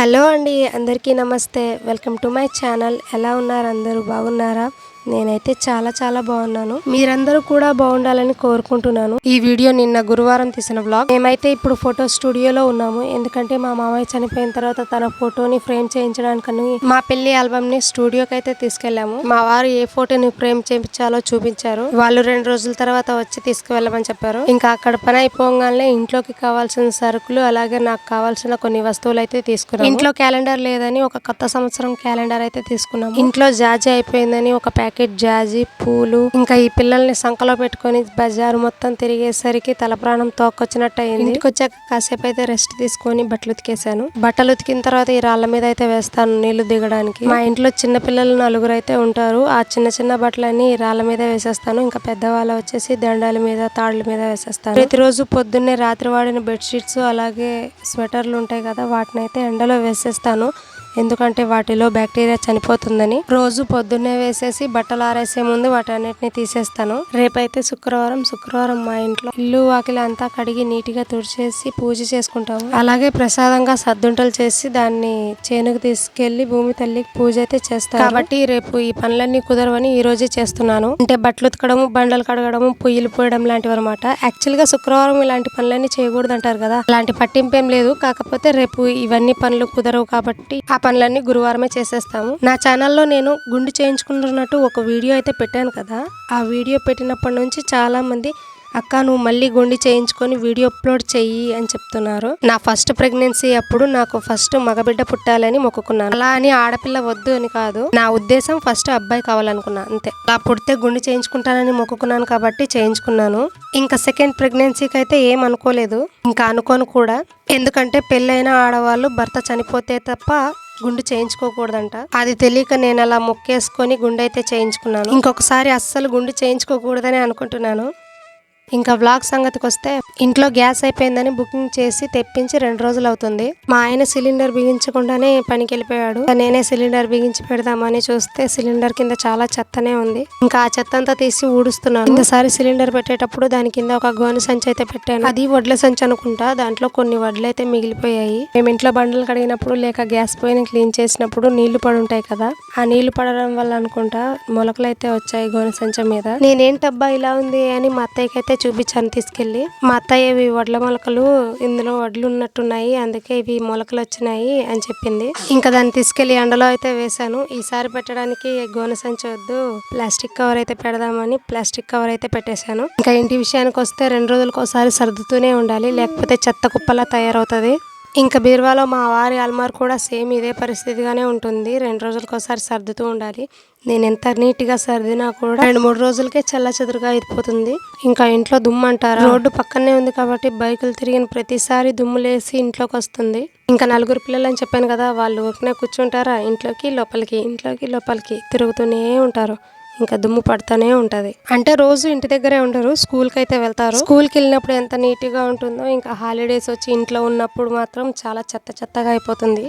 Hello అండి అందరికీ నమస్తే. Welcome to my channel. ఎలా ఉన్నారు అందరూ? బాగున్నారా? నేనైతే చాలా చాలా బాగున్నాను. మీరందరూ కూడా బాగుండాలని కోరుకుంటున్నాను. ఈ వీడియో నిన్న గురువారం తీసిన బ్లాగ్ మేమైతే ఇప్పుడు ఫోటో స్టూడియోలో ఉన్నాము. ఎందుకంటే మా మామయ్య చనిపోయిన తర్వాత తన ఫోటోని ఫ్రేమ్ చేయించడానికని మా పెళ్ళి ఆల్బమ్ని స్టూడియోకి అయితే తీసుకెళ్ళాము మా వారు ఏ ఫోటోని ఫ్రేమ్ చేయించాలో చూపించారు. వాళ్ళు రెండు రోజుల తర్వాత వచ్చి తీసుకువెళ్ళమని చెప్పారు. ఇంకా అక్కడ పని అయిపోగానే ఇంట్లోకి కావాల్సిన సరుకులు అలాగే నాకు కావాల్సిన కొన్ని వస్తువులు అయితే తీసుకున్నాం ఇంట్లో క్యాలెండర్ లేదని ఒక కొత్త సంవత్సరం క్యాలెండర్ అయితే తీసుకున్నాం ఇంట్లో జాజీ అయిపోయిందని ఒక ప్యాక్ ప్యాకెట్ జాజీ పూలు. ఇంకా ఈ పిల్లల్ని సంకలో పెట్టుకొని బజారు మొత్తం తిరిగేసరికి తల ప్రాణం తోకొచ్చినట్టు అయింది ఇంటికి వచ్చాక కాసేపు అయితే రెస్ట్ తీసుకొని బట్టలు ఉతికేసాను బట్టలు ఉతికిన తర్వాత ఈ రాళ్ళ మీద అయితే వేస్తాను నీళ్ళు దిగడానికి. మా ఇంట్లో చిన్న పిల్లలు నలుగురు అయితే ఉంటారు. ఆ చిన్న చిన్న బట్టలన్నీ ఈ రాళ్ళ మీద వేసేస్తాను. ఇంకా పెద్దవాళ్ళు వచ్చేసి దండాల మీద తాళ్ళ మీద వేసేస్తాను. ప్రతిరోజు పొద్దున్నే రాత్రి వాడిన బెడ్షీట్స్ అలాగే స్వెటర్లు ఉంటాయి కదా వాటిని అయితే ఎండలో వేసేస్తాను. ఎందుకంటే వాటిలో బ్యాక్టీరియా చనిపోతుందని రోజు పొద్దున్నే వేసేసి బట్టలు ఆరేసే ముందు వాటన్నిటిని తీసేస్తాను. రేపైతే శుక్రవారం శుక్రవారం మా ఇంట్లో ఇల్లు వాకిలి అంతా కడిగి నీట్గా తుడిచేసి పూజ చేసుకుంటాము. అలాగే ప్రసాదంగా సద్దుంటలు చేసి దాన్ని చేనుకు తీసుకెళ్ళి భూమి తల్లికి పూజ అయితే చేస్తాను కాబట్టి రేపు ఈ పనులన్నీ కుదరవని ఈ రోజే చేస్తున్నాను. అంటే బట్టలు ఉతకడము బండలు కడగడము పొయ్యిలు పోయడం లాంటివి అనమాట యాక్చువల్గా శుక్రవారం ఇలాంటి పనులన్నీ చేయకూడదు అంటారు కదా. అలాంటి పట్టింపేం లేదు. కాకపోతే రేపు ఇవన్నీ పనులు కుదరవు కాబట్టి ఆ పనులన్నీ గురువారమే చేసేస్తాము. నా ఛానల్లో నేను గుండు చేయించుకుంటున్నట్టు ఒక వీడియో అయితే పెట్టాను కదా ఆ వీడియో పెట్టినప్పటి నుంచి చాలామంది అక్క నువ్వు మళ్ళీ గుండి చేయించుకొని వీడియో అప్లోడ్ చెయ్యి అని చెప్తున్నారు. నా ఫస్ట్ ప్రెగ్నెన్సీ అప్పుడు నాకు ఫస్ట్ మగబిడ్డ పుట్టాలని మొక్కుకున్నాను. అలా అని ఆడపిల్ల వద్దు అని కాదు నా ఉద్దేశం ఫస్ట్ అబ్బాయి కావాలనుకున్నా అంతే. అలా పుడితే గుండి చేయించుకుంటానని మొక్కుకున్నాను కాబట్టి చేయించుకున్నాను. ఇంకా సెకండ్ ప్రెగ్నెన్సీకి అయితే ఏం అనుకోలేదు. ఇంకా అనుకోను కూడా. ఎందుకంటే పెళ్ళైన ఆడవాళ్ళు భర్త చనిపోతే తప్ప గుండు చేయించుకోకూడదంట. అది తెలియక నేను అలా మొక్కేసుకొని గుండె అయితే చేయించుకున్నాను. ఇంకొకసారి అస్సలు గుండు చేయించుకోకూడదని అనుకుంటున్నాను. ఇంకా బ్లాగ్ సంగతికి వస్తే ఇంట్లో గ్యాస్ అయిపోయిందని బుకింగ్ చేసి తెప్పించి రెండు రోజులు అవుతుంది మా ఆయన సిలిండర్ బిగించకుండానే పనికి వెళ్ళిపోయాడు నేనే సిలిండర్ బిగించి పెడదామని చూస్తే సిలిండర్ కింద చాలా చెత్తనే ఉంది. ఇంకా ఆ చెత్త అంతా తీసి ఊడుస్తున్నాను. ఇంతసారి సిలిండర్ పెట్టేటప్పుడు దాని కింద ఒక గోనె సంచి అయితే పెట్టాను. అది వడ్ల సంచి అనుకుంటా. దాంట్లో కొన్ని వడ్లు అయితే మిగిలిపోయాయి. మేము ఇంట్లో బండలు కడిగినప్పుడు లేక గ్యాస్ పోయిన క్లీన్ చేసినప్పుడు నీళ్ళు పడి ఉంటాయి కదా ఆ నీళ్ళు పడడం వల్ల అనుకుంటా మొలకలు అయితే వచ్చాయి గోనె సంచం మీద. నేనేంటబ్బా ఇలా ఉంది అని మా అత్తయ్యకైతే చూపించాను తీసుకెళ్ళి. మా అత్తయ్య ఇవి వడ్ల మొలకలు ఇందులో వడ్లు ఉన్నట్టున్నాయి అందుకే ఇవి మొలకలు వచ్చినాయి అని చెప్పింది. ఇంకా దాన్ని తీసుకెళ్ళి ఎండలో అయితే వేశాను. ఈసారి పెట్టడానికి గోనె సంచి వద్దు ప్లాస్టిక్ కవర్ అయితే పెడదామని ప్లాస్టిక్ కవర్ అయితే పెట్టేశాను. ఇంకా ఇంటి విషయానికి వస్తే రెండు రోజులకు ఒకసారి సర్దుతూనే ఉండాలి లేకపోతే చెత్త కుప్పలా తయారవుతుంది. ఇంకా బీరువాలో మా వారి అల్మార్ కూడా సేమ్ ఇదే పరిస్థితిగానే ఉంటుంది. రెండు రోజులకోసారి సర్దుతూ ఉండాలి. నేను ఎంత నీట్గా సర్దినా కూడా రెండు మూడు రోజులకే చల్ల చెదురుగా అయిపోతుంది. ఇంకా ఇంట్లో దుమ్ము అంటారా? రోడ్డు పక్కనే ఉంది కాబట్టి బైకులు తిరిగిన ప్రతిసారి దుమ్ము లేసి ఇంట్లోకి వస్తుంది. ఇంకా నలుగురు పిల్లలు అని చెప్పాను కదా వాళ్ళు ఒకనే కూర్చుంటారా? ఇంట్లోకి లోపలికి ఇంట్లోకి లోపలికి తిరుగుతూనే ఉంటారు. ఇంకా దుమ్ము పడుతూనే ఉంటుంది. అంటే రోజు ఇంటి దగ్గరే ఉండరు స్కూల్కి అయితే వెళ్తారు. స్కూల్కి వెళ్ళినప్పుడు ఎంత నీట్గా ఉంటుందో ఇంకా హాలిడేస్ వచ్చి ఇంట్లో ఉన్నప్పుడు మాత్రం చాలా చెత్త చెత్తగా అయిపోతుంది.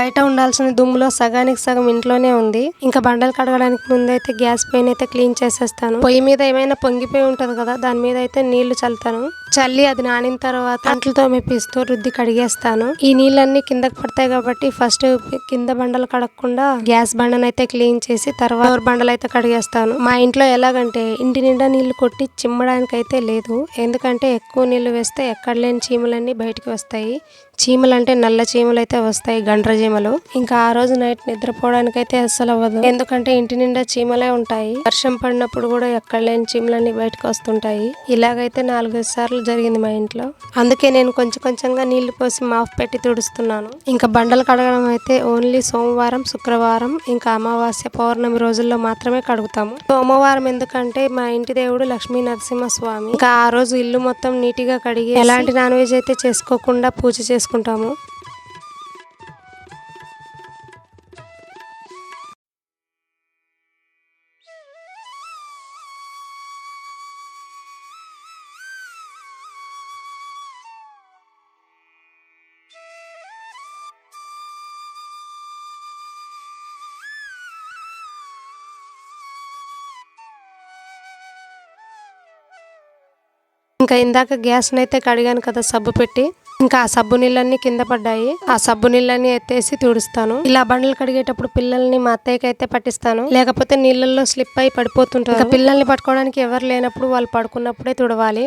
బయట ఉండాల్సిన దుమ్ములో సగానికి సగం ఇంట్లోనే ఉంది. ఇంకా బండలు కడగడానికి ముందైతే గ్యాస్ పైన అయితే క్లీన్ చేసేస్తాను. పొయ్యి మీద ఏమైనా పొంగిపోయి ఉంటుంది కదా దాని మీద అయితే నీళ్ళు చల్లుతాను. చల్లి అది నానిన తర్వాత అంట్లతో మెప్పిస్తూ రుద్ది కడిగేస్తాను. ఈ నీళ్ళన్నీ కిందకి పడతాయి కాబట్టి ఫస్ట్ కింద బండలు కడగకుండా గ్యాస్ బండనైతే క్లీన్ చేసి తర్వాత బండలు అయితే కడిగేస్తాను. మా ఇంట్లో ఎలాగంటే ఇంటి నిండా నీళ్ళు కొట్టి చిమ్మడానికి అయితే లేదు. ఎందుకంటే ఎక్కువ నీళ్ళు వేస్తే ఎక్కడ లేని చీమలన్నీ బయటికి వస్తాయి. చీమలు అంటే నల్ల చీమలు అయితే వస్తాయి గండ్ర చీమలు. ఇంకా ఆ రోజు నైట్ నిద్రపోవడానికి అయితే అస్సలు అవ్వదు. ఎందుకంటే ఇంటి నిండా చీమలే ఉంటాయి. వర్షం పడినప్పుడు కూడా ఎక్కడ లేని చీమలన్నీ బయటకు వస్తుంటాయి. ఇలాగైతే నాలుగైదు సార్లు జరిగింది మా ఇంట్లో. అందుకే నేను కొంచెం కొంచెంగా నీళ్ళు పోసి మాఫ్ పెట్టి తుడుస్తున్నాను. ఇంకా బండలు కడగడం అయితే ఓన్లీ సోమవారం శుక్రవారం ఇంకా అమావాస్య పౌర్ణమి రోజుల్లో మాత్రమే కడుగుతాము. సోమవారం ఎందుకంటే మా ఇంటి దేవుడు లక్ష్మీ నరసింహ స్వామి. ఇంకా ఆ రోజు ఇల్లు మొత్తం నీటిగా కడిగి ఎలాంటి నాన్ వెజ్ అయితే చేసుకోకుండా పూజ చేసుకుంటాము. ఇంకా ఇందాక గ్యాస్ని అయితే కడిగాను కదా సబ్బు పెట్టి. ఇంకా ఆ సబ్బు నీళ్ళన్నీ కింద పడ్డాయి. ఆ సబ్బు నీళ్ళన్నీ ఎత్తేసి తుడుస్తాను. ఇలా బండ్లు కడిగేటప్పుడు పిల్లల్ని మా అత్తయ్యకి అయితే పట్టిస్తాను. లేకపోతే నీళ్ళల్లో స్లిప్ అయి పడిపోతుంటారు. ఇంకా పిల్లల్ని పట్టుకోవడానికి ఎవరు లేనప్పుడు వాళ్ళు పడుకున్నప్పుడే తుడవాలి.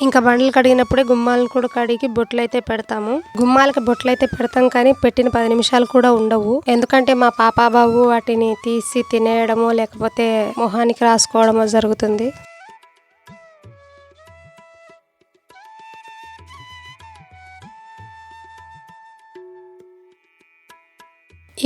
ఇంకా బండ్లు కడిగినప్పుడే గుమ్మాలను కూడా కడిగి బొట్లు అయితే పెడతాము. గుమ్మాలకి బొట్లు అయితే పెడతాం కానీ పెట్టిన పది నిమిషాలు కూడా ఉండవు. ఎందుకంటే మా పాప బాబు వాటిని తీసి తినేయడమో లేకపోతే మొహానికి రాసుకోవడమో జరుగుతుంది.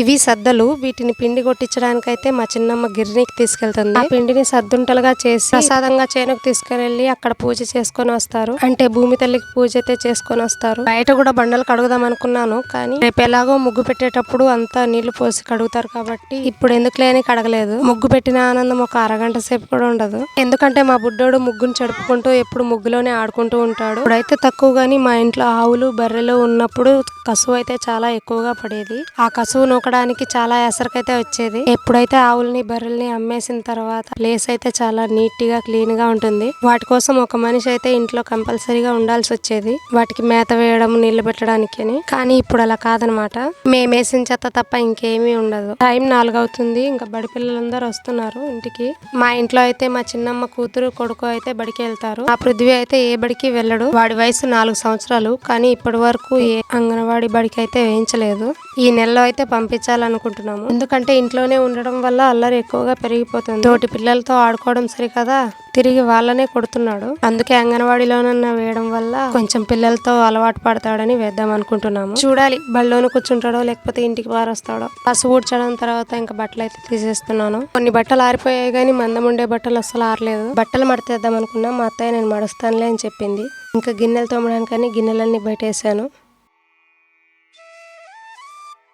ఇవి సద్దలు. వీటిని పిండి కొట్టించడానికైతే మా చిన్నమ్మ గిర్నీకి తీసుకెళ్తుంది. ఆ పిండిని సద్దుంటలుగా చేసి ప్రసాదంగా చేనుకు తీసుకెళ్ళి అక్కడ పూజ చేసుకొని వస్తారు. అంటే భూమి తల్లికి పూజ అయితే చేసుకొని వస్తారు. బయట కూడా బండలు కడుగుదాం అనుకున్నాను కానీ రేపు ఎలాగో ముగ్గు పెట్టేటప్పుడు అంతా నీళ్ళు పోసి కడుగుతారు కాబట్టి ఇప్పుడు ఎందుకు లేని కడగలేదు. ముగ్గు పెట్టిన ఆనందం ఒక అరగంట సేపు కూడా ఉండదు. ఎందుకంటే మా బుడ్డోడు ముగ్గును చెడుపుకుంటూ ఎప్పుడు ముగ్గులోనే ఆడుకుంటూ ఉంటాడు. ఇప్పుడైతే తక్కువ గానీ మా ఇంట్లో ఆవులు బర్రెలు ఉన్నప్పుడు కసువు అయితే చాలా ఎక్కువగా పడేది. ఆ కసువు దొరకడానికి చాలా ఎసరికైతే వచ్చేది. ఎప్పుడైతే ఆవుల్ని బర్రెల్ని అమ్మేసిన తర్వాత ప్లేస్ అయితే చాలా నీట్గా క్లీన్గా ఉంటుంది. వాటి కోసం ఒక మనిషి అయితే ఇంట్లో కంపల్సరీగా ఉండాల్సి వచ్చేది. వాటికి మేత వేయడం నీళ్ళు పెట్టడానికి అని. కానీ ఇప్పుడు అలా కాదనమాట. మేమేసిన చెత్త తప్ప ఇంకేమీ ఉండదు. టైం నాలుగు అవుతుంది ఇంకా బడి పిల్లలందరూ వస్తున్నారు ఇంటికి. మా ఇంట్లో అయితే మా చిన్నమ్మ కూతురు కొడుకు అయితే బడికి వెళ్తారు. ఆ పృథ్వీ అయితే ఏ బడికి వెళ్ళడు. వాడి వయసు నాలుగు సంవత్సరాలు. కానీ ఇప్పటి వరకు ఏ అంగన్వాడి బడికి అయితే వేయించలేదు. ఈ నెలలో అయితే పంపించాలనుకుంటున్నాము. ఎందుకంటే ఇంట్లోనే ఉండడం వల్ల అల్లరి ఎక్కువగా పెరిగిపోతుంది. తోటి పిల్లలతో ఆడుకోవడం సరికదా? తిరిగి వాళ్ళనే కొడుతున్నాడు. అందుకే అంగన్వాడీలోనన్నా వేయడం వల్ల కొంచెం పిల్లలతో అలవాటు పడతాడని వేద్దాం అనుకుంటున్నాము. చూడాలి బళ్ళలోనే కూర్చుంటాడో లేకపోతే ఇంటికి పారొస్తాడో పసు ఊడ్చడం తర్వాత ఇంకా బట్టలు అయితే తీసేస్తున్నాను. కొన్ని బట్టలు ఆరిపోయాయి కానీ మందం ఉండే బట్టలు అస్సలు ఆరలేదు. బట్టలు మడతేద్దాం అనుకున్నా మా అత్తయ్య నేను మడుస్తానులే అని చెప్పింది. ఇంకా గిన్నెలు తోమడానికని గిన్నెలన్నీ బయటేసాను.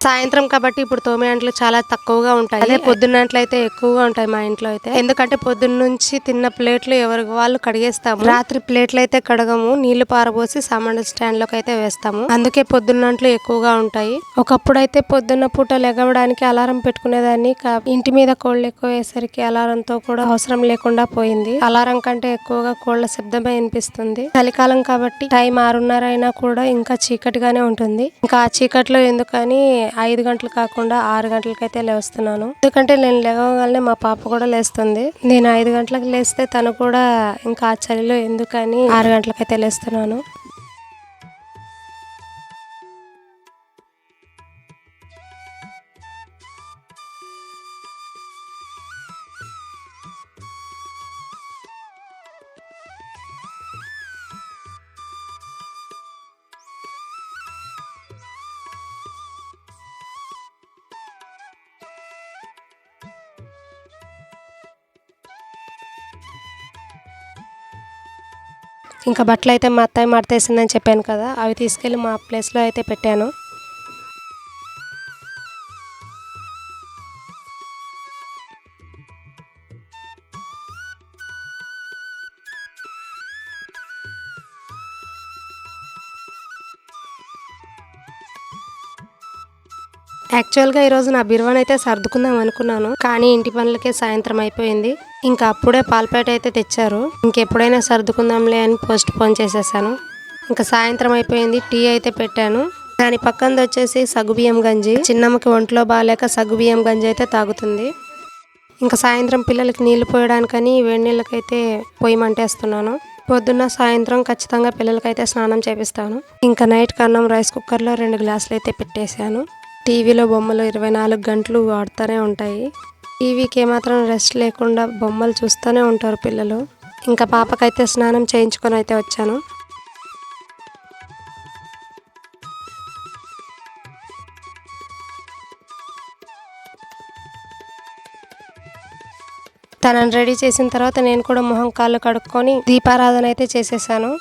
సాయంత్రం కాబట్టి ఇప్పుడు తోమే చాలా తక్కువగా ఉంటాయి. అదే పొద్దున్నట్లయితే అయితే ఎక్కువగా ఉంటాయి మా ఇంట్లో అయితే. ఎందుకంటే పొద్దున్న నుంచి తిన్న ప్లేట్లు ఎవరికి వాళ్ళు కడిగేస్తాము. రాత్రి ప్లేట్లు అయితే కడగము. నీళ్ళు పారబోసి సామాన్లు స్టాండ్లోకి అయితే వేస్తాము. అందుకే పొద్దున్నట్లు ఎక్కువగా ఉంటాయి. ఒకప్పుడు అయితే పొద్దున్న పూట లెగవడానికి అలారం పెట్టుకునేదాన్ని. ఇంటి మీద కోళ్ళు ఎక్కువ వేసరికి అలారంతో కూడా అవసరం లేకుండా పోయింది. అలారం కంటే ఎక్కువగా కోళ్ళ శబ్దమే వినిపిస్తుంది. చలికాలం కాబట్టి టైం ఆరున్నర అయినా కూడా ఇంకా చీకటిగానే ఉంటుంది. ఇంకా ఆ చీకట్లో ఎందుకని ఐదు గంటలు కాకుండా ఆరు గంటలకైతే లేస్తున్నాను. ఎందుకంటే నేను లేవగానే మా పాప కూడా లేస్తుంది. నేను ఐదు గంటలకు లేస్తే తను కూడా ఇంకా ఆ చలిలో ఎందుకని ఆరు గంటలకైతే లేస్తున్నాను. ఇంకా బట్టలు అయితే మా అత్తయ్య మడతేసిందని చెప్పాను కదా అవి తీసుకెళ్ళి మా ప్లేస్లో అయితే పెట్టాను. యాక్చువల్గా ఈరోజు నా బిరువన్ అయితే సర్దుకుందాం అనుకున్నాను కానీ ఇంటి పనులకే సాయంత్రం అయిపోయింది. ఇంకా అప్పుడే పాలపేట అయితే తెచ్చారు. ఇంకెప్పుడైనా సర్దుకుందాంలే అని పోస్ట్ పోన్ చేసేసాను. ఇంకా సాయంత్రం అయిపోయింది టీ అయితే పెట్టాను. దాని పక్కన వచ్చేసి సగ్గుబియ్యం గంజి. చిన్నమ్మకి ఒంట్లో బాగాలేక సగ్గుబియ్యం గంజి అయితే తాగుతుంది. ఇంకా సాయంత్రం పిల్లలకి నీళ్ళు పోయడానికని వేడి నీళ్ళకైతే పొయ్యి మంటేస్తున్నాను పొద్దున్న సాయంత్రం ఖచ్చితంగా పిల్లలకైతే స్నానం చేపిస్తాను. ఇంకా నైట్ కన్నం రైస్ కుక్కర్లో రెండు గ్లాసులు అయితే పెట్టేశాను. టీవీలో బొమ్మలు ఇరవై నాలుగు గంటలు వాడుతూనే ఉంటాయి. టీవీకి ఏమాత్రం రెస్ట్ లేకుండా బొమ్మలు చూస్తూనే ఉంటారు పిల్లలు. ఇంకా పాపకైతే స్నానం చేయించుకొని అయితే వచ్చాను. తనని రెడీ చేసిన తర్వాత నేను కూడా మొహం కాళ్ళు కడుక్కొని దీపారాధన అయితే చేసేసాను.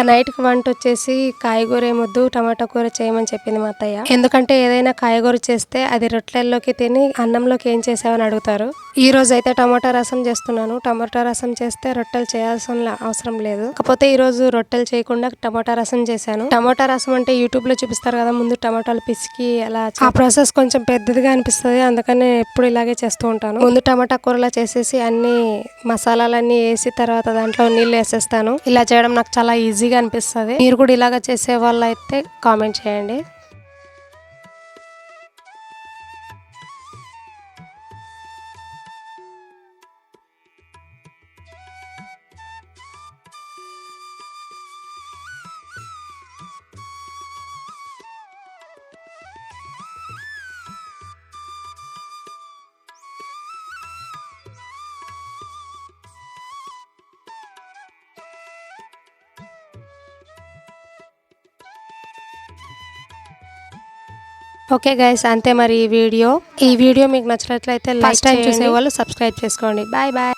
ఇంకా నైట్కి వంట వచ్చేసి కాయగూర ఏమొద్దు టమాటా కూర చేయమని చెప్పింది మా అత్తయ్య. ఎందుకంటే ఏదైనా కాయగూర చేస్తే అది రొట్టెల్లోకి తిని అన్నంలోకి ఏం చేసావని అడుగుతారు. ఈ రోజు అయితే టమాటా రసం చేస్తున్నాను. టమాటా రసం చేస్తే రొట్టెలు చేయాల్సిన అవసరం లేదు. కాకపోతే ఈ రోజు రొట్టెలు చేయకుండా టమాటా రసం చేశాను. టమాటా రసం అంటే యూట్యూబ్లో చూపిస్తారు కదా ముందు టమాటాలు పిసికి అలా ఆ ప్రాసెస్ కొంచెం పెద్దదిగా అనిపిస్తుంది. అందుకని ఎప్పుడు ఇలాగే చేస్తూ ఉంటాను. ముందు టమాటా కూరలా చేసేసి అన్ని మసాలాలన్నీ వేసి తర్వాత దాంట్లో నీళ్ళు వేసేస్తాను. ఇలా చేయడం నాకు చాలా ఈజీ ఈజీగా అనిపిస్తుంది. మీరు కూడా ఇలాగ చేసే వాళ్ళు అయితే కామెంట్ చేయండి. ఓకే గైస్ అంతే మరి ఈ వీడియో. ఈ వీడియో మీకు నచ్చినట్లయితే లైక్ టైం చూసే వాళ్ళు సబ్స్క్రైబ్ చేసుకోండి. Bye bye